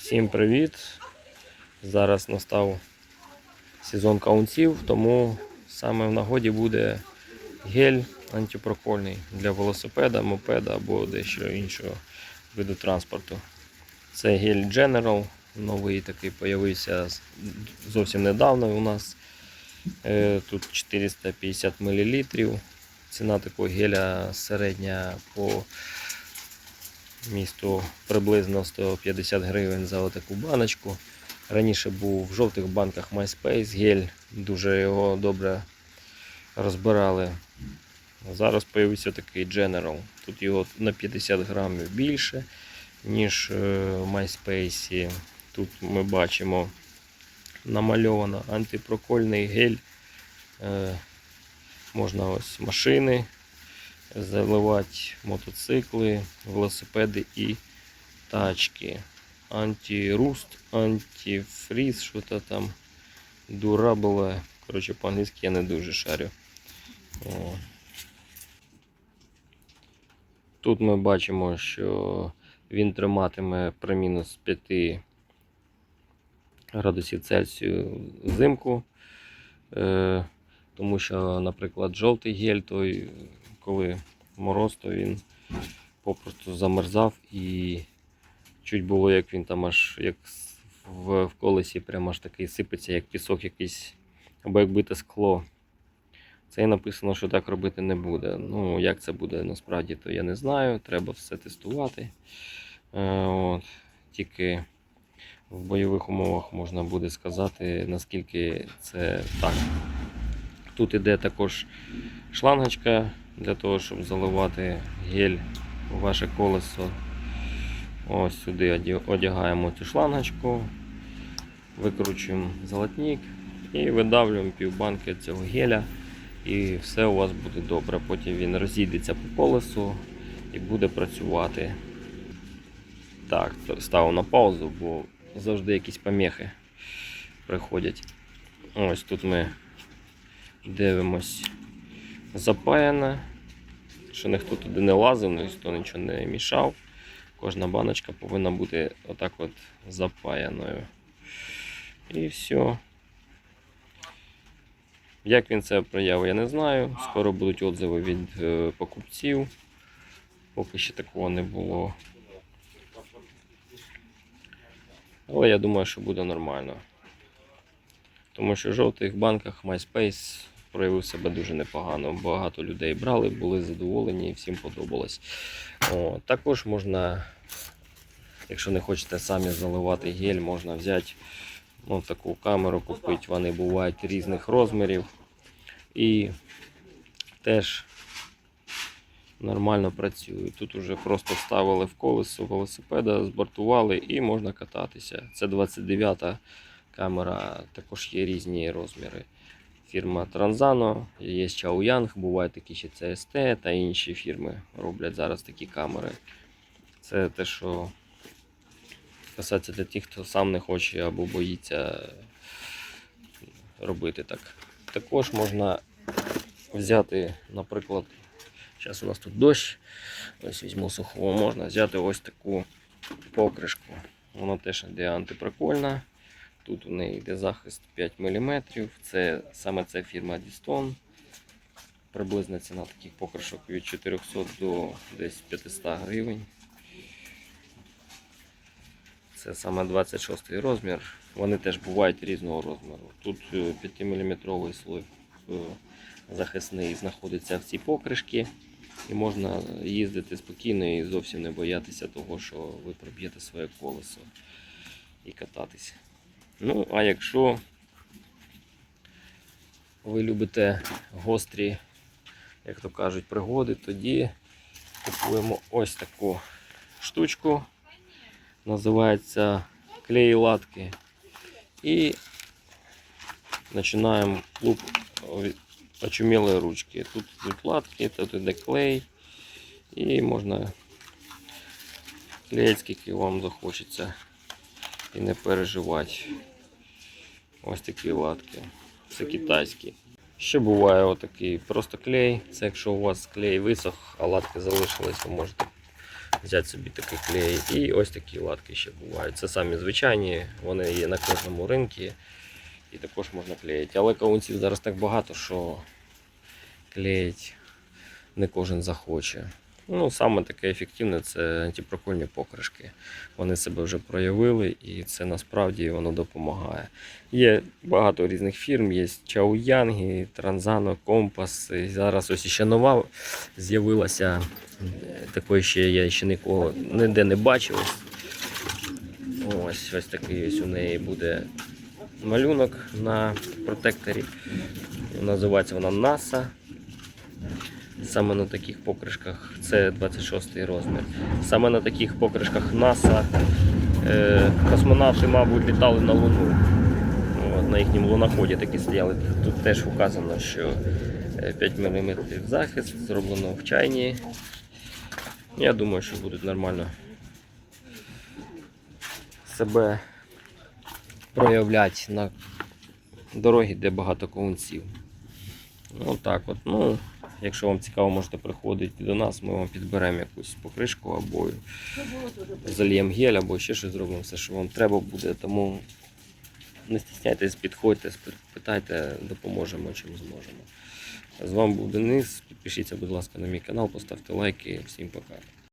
Всім привіт! Зараз настав сезон каунців, тому саме в нагоді буде гель антипрокольний для велосипеда, мопеда або дещо іншого виду транспорту. Це гель General, новий такий появився зовсім недавно у нас. Е, Тут 450 мл. Ціна такого геля середня по місту приблизно 150 гривень за таку баночку. Раніше був в жовтих банках MySpace гель, дуже його добре розбирали. Зараз з'явився такий General. Тут його на 50 грамів більше, ніж е, в MySpace. Тут ми бачимо намальовано антипрокольний гель. Е, Можна ось машини заливати мотоцикли, велосипеди і тачки. Антируст, антифріз, що то там дурабеле. Коротше, по-англійськи я не дуже шарю. О. Тут ми бачимо, що він триматиме при мінус 5 градусів Цельсію взимку. Е, тому що, наприклад, жовтий гель, той, коли мороз, то він попросту замерзав і чуть було, як він там аж як в, в колесі прямо аж такий сипеться, як пісок якийсь, або як бите скло. Це і написано, що так робити не буде. Ну, як це буде насправді, то я не знаю. Треба все тестувати. Е, от. Тільки в бойових умовах можна буде сказати, наскільки це так. Тут іде також шлангочка для того, щоб заливати гель у ваше колесо. Ось сюди одягаємо цю шлангочку, викручуємо золотник і видавлюємо півбанки цього геля. І все у вас буде добре. Потім він розійдеться по колесу і буде працювати. Так, ставив на паузу, бо завжди якісь помехи приходять. Ось тут ми дивимось запаяне. Що ніхто туди не лазив, ніхто нічого не мішав. Кожна баночка повинна бути отак от запаяною. І все. Як він це проявив, я не знаю. Скоро будуть отзиви від е, покупців. Поки ще такого не було. Але я думаю, що буде нормально. Тому що в жовтих банках MySpace проявив себе дуже непогано. Багато людей брали, були задоволені і всім подобалось. О, також можна, якщо не хочете самі заливати гель, можна взяти ну, таку камеру, купити. Вони бувають різних розмірів. І теж нормально працюють. Тут вже просто вставили в колесо велосипеда, збортували і можна кататися. Це 29-та камера, також є різні розміри. Фірма Tranzano, є Chaoyang, бувають такі ще CST та інші фірми роблять зараз такі камери. Це те, що касається для тих, хто сам не хоче або боїться робити так. Також можна взяти, наприклад, зараз у нас тут дощ, ось візьму сухого, можна взяти ось таку покришку. Вона теж йде антипрокольна. Тут у неї йде захист 5 мм. Це саме ця фірма Diston. Приблизна ціна таких покришок від 400 до десь 500 гривень. Це саме 26 розмір. Вони теж бувають різного розміру. Тут 5 мм слой е, захисний знаходиться в цій покришці. І можна їздити спокійно і зовсім не боятися того, що ви проб'єте своє колесо і кататися. Ну, а якщо ви любите гострі, як то кажуть, пригоди, тоді купуємо ось таку штучку. Називається клей латки. І починаємо клуб очумілої ручки. Тут йдуть латки, тут йде клей. І можна клеїти, скільки вам захочеться. І не переживати. Ось такі латки. Це китайські. Ще буває отакий просто клей. Це якщо у вас клей висох, а латки залишились, ви можете взяти собі такий клей. І ось такі латки ще бувають. Це самі звичайні, вони є на кожному ринку і також можна клеїти. Але каунців зараз так багато, що клеїть не кожен захоче. Ну, саме таке ефективне це антипрокольні покришки. Вони себе вже проявили, і це насправді воно допомагає. Є багато різних фірм, є Чауянги, Транзано, Компас. І зараз ось ще нова з'явилася. Такої ще я ще нікого ніде не бачив. Ось ось такий ось у неї буде малюнок на протекторі. Називається вона NASA. Саме на таких покришках це 26 розмір. Саме на таких покришках НАСА е, космонавти, мабуть, літали на Луну. От, на їхньому луноході такі стояли. Тут теж вказано, що е, 5 мм захист зроблено в чайні. Я думаю, що будуть нормально себе проявляти на дорогі, де багато ковунців. Ну так от. Ну, якщо вам цікаво, можете приходити до нас, ми вам підберемо якусь покришку або зальємо гель, або ще щось зробимо, все, що вам треба буде. Тому не стісняйтесь, підходьте, питайте, допоможемо чим зможемо. З вами був Денис. Підпишіться, будь ласка, на мій канал, поставте лайки. Всім пока.